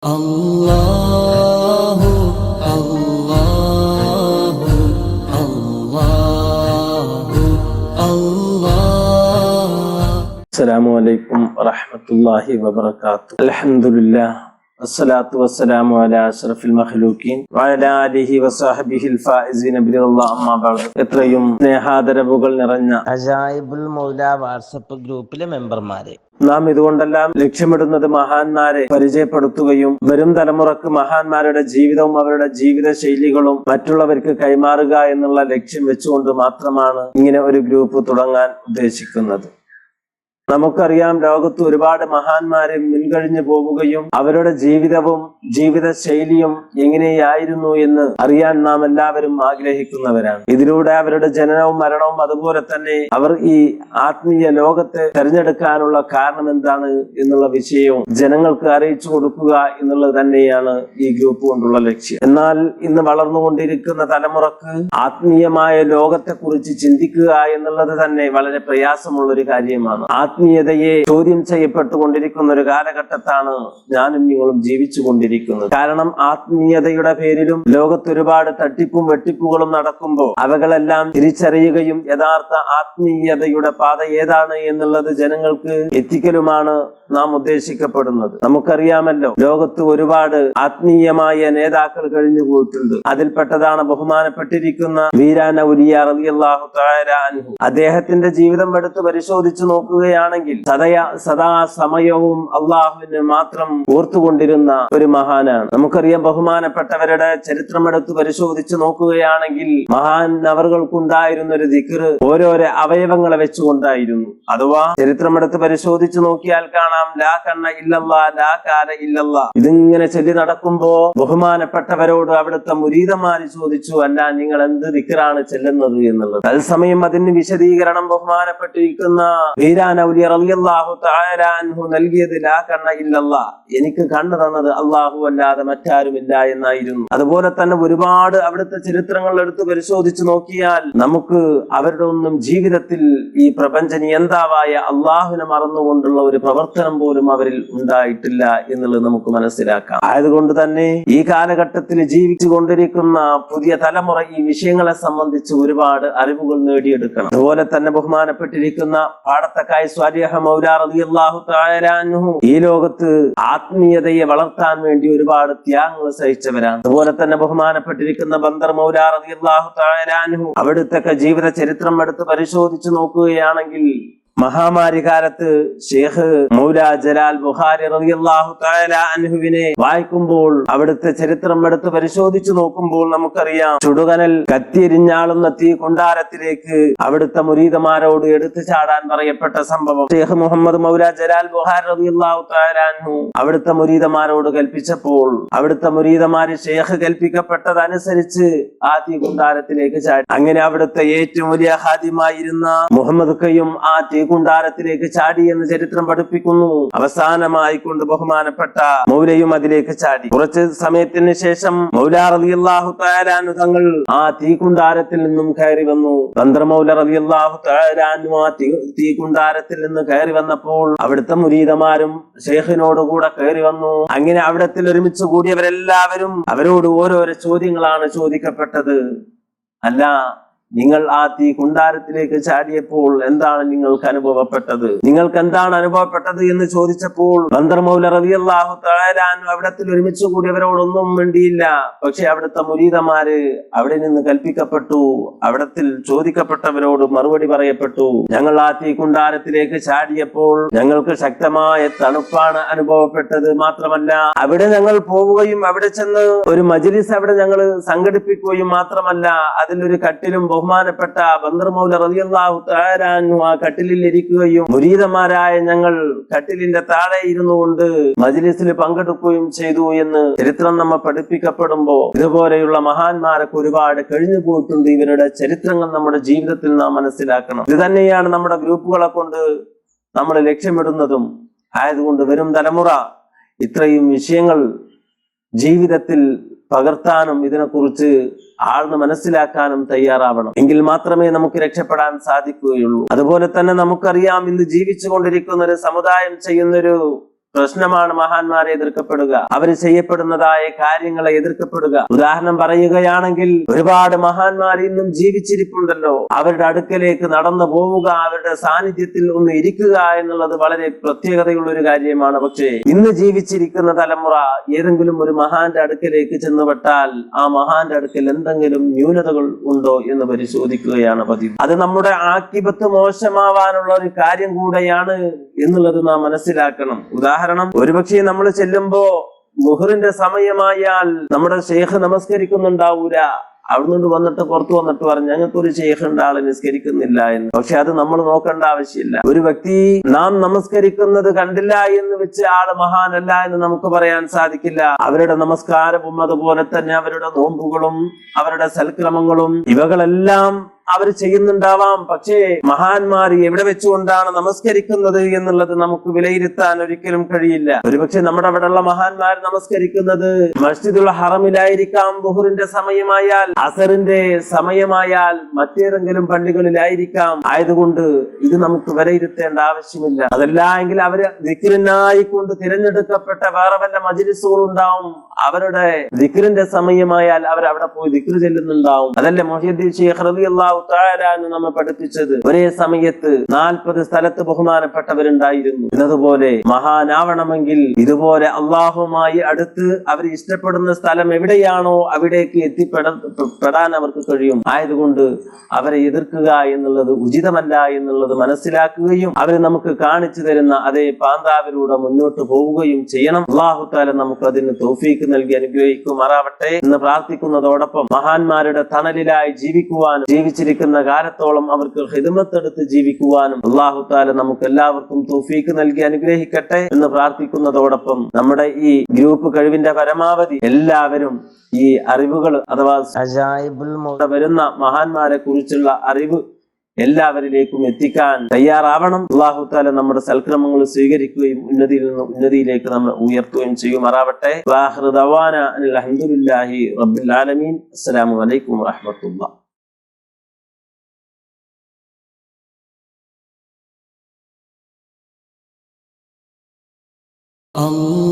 الله الله الله الله السلام عليكم ورحمة الله وبركاته الحمد لله والصلاة والسلام على أشرف المخلوقين وعلى آله وصحبه الفائزين برضا الله أما بعد എത്രയും സ്നേഹാദരവുകൾ നിറഞ്ഞ അജായിബുൽ മൗല വാട്സപ്പ് ഗ്രൂപ്പിലെ മെമ്പർമാരെ നാം ഇതുകൊണ്ടെല്ലാം ലക്ഷ്യമിടുന്നത് മഹാന്മാരെ പരിചയപ്പെടുത്തുകയും വരും തലമുറക്ക് മഹാന്മാരുടെ ജീവിതവും അവരുടെ ജീവിത ശൈലികളും മറ്റുള്ളവർക്ക് കൈമാറുക എന്നുള്ള ലക്ഷ്യം വെച്ചുകൊണ്ട് മാത്രമാണ് ഇങ്ങനെ ഒരു ഗ്രൂപ്പ് തുടങ്ങാൻ ഉദ്ദേശിക്കുന്നത് നമുക്കറിയാം ലോകത്ത് ഒരുപാട് മഹാന്മാരെ മുൻകഴിഞ്ഞു പോവുകയും അവരുടെ ജീവിതവും ജീവിത ശൈലിയും എങ്ങനെയായിരുന്നു എന്ന് അറിയാൻ നാം എല്ലാവരും ആഗ്രഹിക്കുന്നവരാണ്. ഇതിലൂടെ അവരുടെ ജനനവും മരണവും അതുപോലെ തന്നെ അവർ ഈ ആത്മീയ ലോകത്തെ തെരഞ്ഞെടുക്കാനുള്ള കാരണം എന്താണ് എന്നുള്ള വിഷയവും ജനങ്ങൾക്ക് അറിയിച്ചു കൊടുക്കുക എന്നുള്ളത് തന്നെയാണ് ഈ ഗ്രൂപ്പ് കൊണ്ടുള്ള ലക്ഷ്യം. എന്നാൽ ഇന്ന് വളർന്നുകൊണ്ടിരിക്കുന്ന തലമുറയ്ക്ക് ആത്മീയമായ ലോകത്തെ കുറിച്ച് ചിന്തിക്കുക എന്നുള്ളത് തന്നെ വളരെ പ്രയാസമുള്ള ഒരു കാര്യമാണ് ആത്മീയതയെ ചോദ്യം ചെയ്യപ്പെട്ടുകൊണ്ടിരിക്കുന്ന ഒരു കാലഘട്ടത്താണ് ഞാനും നിങ്ങളും ജീവിച്ചു കൊണ്ടിരിക്കുന്നത് കാരണം ആത്മീയതയുടെ പേരിലും ലോകത്തൊരുപാട് തട്ടിപ്പും വെട്ടിപ്പുകളും നടക്കുമ്പോൾ അവകളെല്ലാം തിരിച്ചറിയുകയും യഥാർത്ഥ ആത്മീയതയുടെ പാത ഏതാണ് എന്നുള്ളത് ജനങ്ങൾക്ക് എത്തിക്കലുമാണ് നാം ഉദ്ദേശിക്കപ്പെടുന്നത്. നമുക്കറിയാമല്ലോ ലോകത്ത് ഒരുപാട് ആത്മീയമായ നേതാക്കൾ കഴിഞ്ഞു പോയിട്ടുണ്ട്. അതിൽപ്പെട്ടതാണ് ബഹുമാനപ്പെട്ടിരിക്കുന്ന വീരാന ഉലിയ അൻഹു. അദ്ദേഹത്തിന്റെ ജീവിതം എടുത്ത് പരിശോധിച്ചു നോക്കുകയാണെങ്കിൽ സദയ സദാ സമയവും അള്ളാഹുവിന് മാത്രം ഓർത്തുകൊണ്ടിരുന്ന ഒരു മഹാനാണ്. നമുക്കറിയാം ബഹുമാനപ്പെട്ടവരുടെ ചരിത്രം എടുത്ത് പരിശോധിച്ച് നോക്കുകയാണെങ്കിൽ മഹാൻ അവർക്കുണ്ടായിരുന്ന ഒരു ദിക്കർ ഓരോരോ അവയവങ്ങളെ വെച്ചുകൊണ്ടായിരുന്നു. അഥവാ ചരിത്രമെടുത്ത് പരിശോധിച്ച് നോക്കിയാൽ കാണാം ലാ കണ്ണ ഇല്ലല്ല ലാ കാല ഇല്ലല്ല. ഇതിങ്ങനെ ചൊല്ലി നടക്കുമ്പോ ബഹുമാനപ്പെട്ടവരോട് അവിടുത്തെ മുരീതമാര് ചോദിച്ചു അല്ല നിങ്ങൾ എന്ത് ദിക്കറാണ് ചെല്ലുന്നത് എന്നുള്ളത്? തത്സമയം അതിന് വിശദീകരണം ബഹുമാനപ്പെട്ടിരിക്കുന്ന തആല അൻഹു ലാ എനിക്ക് കണ്ണു തന്നത് അള്ളാഹു അല്ലാതെ മറ്റാരുമില്ല എന്നായിരുന്നു. അതുപോലെ തന്നെ ഒരുപാട് അവിടുത്തെ ചരിത്രങ്ങൾ എടുത്ത് പരിശോധിച്ചു നോക്കിയാൽ നമുക്ക് അവരുടെ ഒന്നും ജീവിതത്തിൽ ഈ പ്രപഞ്ച നിയന്താവായ അള്ളാഹുവിനെ മറന്നുകൊണ്ടുള്ള ഒരു പ്രവർത്തനം പോലും അവരിൽ ഉണ്ടായിട്ടില്ല എന്നുള്ളത് നമുക്ക് മനസ്സിലാക്കാം. ആയതുകൊണ്ട് തന്നെ ഈ കാലഘട്ടത്തിൽ ജീവിച്ചു കൊണ്ടിരിക്കുന്ന പുതിയ തലമുറ ഈ വിഷയങ്ങളെ സംബന്ധിച്ച് ഒരുപാട് അറിവുകൾ നേടിയെടുക്കണം. അതുപോലെ തന്നെ ബഹുമാനപ്പെട്ടിരിക്കുന്ന പാടത്തക്കായ ഈ ലോകത്ത് ആത്മീയതയെ വളർത്താൻ വേണ്ടി ഒരുപാട് ത്യാഗങ്ങൾ സഹിച്ചവരാണ്. അതുപോലെ തന്നെ ബഹുമാനപ്പെട്ടിരിക്കുന്ന ബന്ദർ മൗലാ റളിയല്ലാഹു തആല അൻഹു. അവിടുത്തെ ജീവിത ചരിത്രം എടുത്ത് പരിശോധിച്ചു നോക്കുകയാണെങ്കിൽ മഹാമാരി കാലത്ത് ഷെയ്ഖ് മൗല ജലാൽ ബുഹാരി റളിയല്ലാഹു തആല അൻഹുവിനെ വായിക്കുമ്പോൾ അവിടുത്തെ ചരിത്രം എടുത്ത് പരിശോധിച്ചു നോക്കുമ്പോൾ നമുക്കറിയാം ചുടുകനൽ കത്തിയെരിഞ്ഞാളുന്ന തീ കൊണ്ടാരത്തിലേക്ക് അവിടുത്തെ മുരീതമാരോട് എടുത്തു ചാടാൻ പറയപ്പെട്ട സംഭവം. ഷെയ്ഖ് മുഹമ്മദ് മൗല ജലാൽ ബുഹാരി റളിയല്ലാഹു തആല അൻഹു അവിടുത്തെ മുരീതമാരോട് കൽപ്പിച്ചപ്പോൾ അവിടുത്തെ മുരീതമാര് ഷെയ്ഖ് കൽപ്പിക്കപ്പെട്ടതനുസരിച്ച് ആ തീ കൊണ്ടാരത്തിലേക്ക് ചാടി. അങ്ങനെ അവിടുത്തെ ഏറ്റവും വലിയ ഹാദിമായിരുന്ന മുഹമ്മദ് കയ്യും ആ തീകുണ്ടാരത്തിലേക്ക് ചാടി എന്ന് ചരിത്രം പഠിപ്പിക്കുന്നു. അവസാനമായി കൊണ്ട് ബഹുമാനപ്പെട്ട മൗലയും അതിലേക്ക് ചാടി. കുറച്ച് സമയത്തിന് ശേഷം മൗല റളിയല്ലാഹു തആലാനു തങ്ങൾ ആ തീകുണ്ടാരത്തിൽ നിന്നും കയറി വന്നു. തന്ത്രമൗല റളിയല്ലാഹു തആലാനു ആ തീകുണ്ടാരത്തിൽ നിന്ന് കയറി വന്നപ്പോൾ അവിടുത്തെ മുരീതമാരും ഷെയ്ഖിനോട് കൂടെ കയറി വന്നു. അങ്ങനെ അവിടത്തിൽ ഒരുമിച്ച് കൂടിയവരെല്ലാവരും അവരോട് ഓരോരോ ചോദ്യങ്ങളാണ് ചോദിക്കപ്പെട്ടത്. അല്ല നിങ്ങൾ ആ തീ കുണ്ടാരത്തിലേക്ക് ചാടിയപ്പോൾ എന്താണ് നിങ്ങൾക്ക് അനുഭവപ്പെട്ടത്? നിങ്ങൾക്ക് എന്താണ് അനുഭവപ്പെട്ടത് എന്ന് ചോദിച്ചപ്പോൾ ബന്ദർമൗല റവിയല്ലാഹു തളരാൻ അവിടത്തിൽ ഒരുമിച്ച് കൂടിയവരോടൊന്നും വേണ്ടിയില്ല പക്ഷെ അവിടുത്തെ മുരീതമാര് അവിടെ നിന്ന് കൽപ്പിക്കപ്പെട്ടു. അവിടത്തിൽ ചോദിക്കപ്പെട്ടവരോട് മറുപടി പറയപ്പെട്ടു. ഞങ്ങൾ ആ തീ കുണ്ടാരത്തിലേക്ക് ചാടിയപ്പോൾ ഞങ്ങൾക്ക് ശക്തമായ തണുപ്പാണ് അനുഭവപ്പെട്ടത് മാത്രമല്ല അവിടെ ഞങ്ങൾ പോവുകയും അവിടെ ചെന്ന് ഒരു മജിലിസ് അവിടെ ഞങ്ങൾ സംഘടിപ്പിക്കുകയും മാത്രമല്ല അതിലൊരു കട്ടിലും ബഹുമാനപ്പെട്ട ബന്ദർമൗല റളിയല്ലാഹു താരാനു ആ കട്ടിലിൽ ഇരിക്കുകയും മുരീതന്മാരായ ഞങ്ങൾ കട്ടിലിന്റെ താഴെ ഇരുന്നു കൊണ്ട് മജ്ലിസിൽ പങ്കെടുക്കുകയും ചെയ്തു എന്ന് ചരിത്രം നമ്മൾ പഠിപ്പിക്കപ്പെടുമ്പോ ഇതുപോലെയുള്ള മഹാന്മാരൊക്കെ ഒരുപാട് കഴിഞ്ഞു പോയിട്ടുണ്ട്. ഇവരുടെ ചരിത്രങ്ങൾ നമ്മുടെ ജീവിതത്തിൽ നാം മനസ്സിലാക്കണം. ഇത് തന്നെയാണ് നമ്മുടെ ഗ്രൂപ്പുകളെ കൊണ്ട് നമ്മൾ ലക്ഷ്യമിടുന്നതും. ആയതുകൊണ്ട് വരും തലമുറ ഇത്രയും വിഷയങ്ങൾ ജീവിതത്തിൽ പകർത്താനും ഇതിനെക്കുറിച്ച് ആഴ്ന്ന് മനസ്സിലാക്കാനും തയ്യാറാവണം. എങ്കിൽ മാത്രമേ നമുക്ക് രക്ഷപ്പെടാൻ സാധിക്കുകയുള്ളൂ. അതുപോലെ തന്നെ നമുക്കറിയാം ഇന്ന് ജീവിച്ചു കൊണ്ടിരിക്കുന്ന ഒരു സമുദായം ചെയ്യുന്നൊരു പ്രശ്നമാണ് മഹാന്മാരെ എതിർക്കപ്പെടുക. അവർ ചെയ്യപ്പെടുന്നതായ കാര്യങ്ങളെ എതിർക്കപ്പെടുക. ഉദാഹരണം പറയുകയാണെങ്കിൽ ഒരുപാട് മഹാന്മാർ ഇന്നും ജീവിച്ചിരിപ്പുണ്ടല്ലോ. അവരുടെ അടുക്കലേക്ക് നടന്നു പോവുക അവരുടെ സാന്നിധ്യത്തിൽ ഒന്ന് ഇരിക്കുക എന്നുള്ളത് വളരെ പ്രത്യേകതയുള്ള ഒരു കാര്യമാണ്. പക്ഷേ ഇന്ന് ജീവിച്ചിരിക്കുന്ന തലമുറ ഏതെങ്കിലും ഒരു മഹാന്റെ അടുക്കലേക്ക് ചെന്നുപെട്ടാൽ ആ മഹാന്റെ അടുക്കൽ എന്തെങ്കിലും ന്യൂനതകൾ ഉണ്ടോ എന്ന് പരിശോധിക്കുകയാണ് പതിവ്. അത് നമ്മുടെ ആക്കിപത്ത് മോശമാവാനുള്ള ഒരു കാര്യം കൂടെയാണ് എന്നുള്ളത് നാം മനസ്സിലാക്കണം. ഉദാഹരണം ഒരുപക്ഷെ നമ്മൾ ചെല്ലുമ്പോ മുഹറിന്റെ സമയമായാൽ നമ്മുടെ ഷെയ്ഖ് നമസ്കരിക്കുന്നുണ്ടാവൂല. അവിടുന്ന് വന്നിട്ട് പുറത്തു വന്നിട്ട് പറഞ്ഞു ഞങ്ങൾക്ക് ഒരു ഷെയ്ഖ് ഉണ്ട് ആൾ നിസ്കരിക്കുന്നില്ല എന്ന്. പക്ഷെ അത് നമ്മൾ നോക്കേണ്ട ആവശ്യമില്ല. ഒരു വ്യക്തി നാം നമസ്കരിക്കുന്നത് കണ്ടില്ല എന്ന് വെച്ച് ആൾ മഹാനല്ല എന്ന് നമുക്ക് പറയാൻ സാധിക്കില്ല. അവരുടെ നമസ്കാരവും അതുപോലെ തന്നെ അവരുടെ നോമ്പുകളും അവരുടെ സൽക്രമങ്ങളും ഇവകളെല്ലാം അവർ ചെയ്യുന്നുണ്ടാവാം. പക്ഷേ മഹാന്മാർ എവിടെ വെച്ചുകൊണ്ടാണ് നമസ്കരിക്കുന്നത് എന്നുള്ളത് നമുക്ക് വിലയിരുത്താൻ ഒരിക്കലും കഴിയില്ല. ഒരുപക്ഷെ നമ്മുടെ അവിടെയുള്ള മഹാന്മാർ നമസ്കരിക്കുന്നത് മസ്ജിദുൽ ഹറമിലായിരിക്കാം ബുഹുറിന്റെ സമയമായാൽ അസറിന്റെ സമയമായാൽ മറ്റേതെങ്കിലും പള്ളികളിലായിരിക്കാം. ആയതുകൊണ്ട് ഇത് നമുക്ക് വിലയിരുത്തേണ്ട ആവശ്യമില്ല. അതല്ല എങ്കിൽ അവർ ദിക്റിനായി കൊണ്ട് തിരഞ്ഞെടുക്കപ്പെട്ട വേറെ വല്ല മജിലിസുകളുണ്ടാവും. അവരുടെ ദിക്റിന്റെ സമയമായാൽ അവർ അവിടെ പോയി ദിക്റ് ചെല്ലുന്നുണ്ടാവും. അതല്ലേ മൊഹീദ്ദീൻ ഷെയ്ഖ് റബി തആല എന്ന് നമ്മെ പഠിപ്പിച്ചത്? ഒരേ സമയത്ത് നാൽപ്പത് സ്ഥലത്ത് ബഹുമാനപ്പെട്ടവരുണ്ടായിരുന്നു. എന്നതുപോലെ മഹാനാവണമെങ്കിൽ ഇതുപോലെ അള്ളാഹുമായി അടുത്ത് അവർ ഇഷ്ടപ്പെടുന്ന സ്ഥലം എവിടെയാണോ അവിടേക്ക് എത്തിപ്പെടാൻ അവർക്ക് കഴിയും. ആയതുകൊണ്ട് അവരെ എതിർക്കുക എന്നുള്ളത് ഉചിതമല്ല എന്നുള്ളത് മനസ്സിലാക്കുകയും അവരെ നമുക്ക് കാണിച്ചു തരുന്ന അതേ പാന്താവിലൂടെ മുന്നോട്ട് പോവുകയും ചെയ്യണം. അള്ളാഹു താല നമുക്ക് അതിന് തോഫീക്ക് നൽകി അനുഗ്രഹിക്കുമാറാവട്ടെ എന്ന് പ്രാർത്ഥിക്കുന്നതോടൊപ്പം മഹാന്മാരുടെ തണലിലായി ജീവിക്കുവാനും ജീവിച്ചിരിക്കുന്ന കാലത്തോളം അവർക്ക് ഹിദമത്തെടുത്ത് ജീവിക്കുവാനും അള്ളാഹു താല നമുക്ക് എല്ലാവർക്കും തോഫീക്ക് നൽകി അനുഗ്രഹിക്കട്ടെ എന്ന് പ്രാർത്ഥിക്കുന്നതോടൊപ്പം നമ്മുടെ ഈ ഗ്രൂപ്പ് കഴിവിന്റെ പരമാവധി എല്ലാവരും ഈ അറിവുകൾ അഥവാ വരുന്ന മഹാന്മാരെ കുറിച്ചുള്ള അറിവ് എല്ലാവരിലേക്കും എത്തിക്കാൻ തയ്യാറാവണം. അള്ളാഹു താല നമ്മുടെ സൽക്രമങ്ങൾ സ്വീകരിക്കുകയും ഉന്നതിയിൽ നിന്ന് ഉന്നതിയിലേക്ക് നമ്മൾ ഉയർത്തുകയും ചെയ്യുമാറാവട്ടെ. അൽഹംദുലില്ലാഹി റബ്ബിൽ ആലമീൻ. അസ്സലാമു അലൈക്കും Allah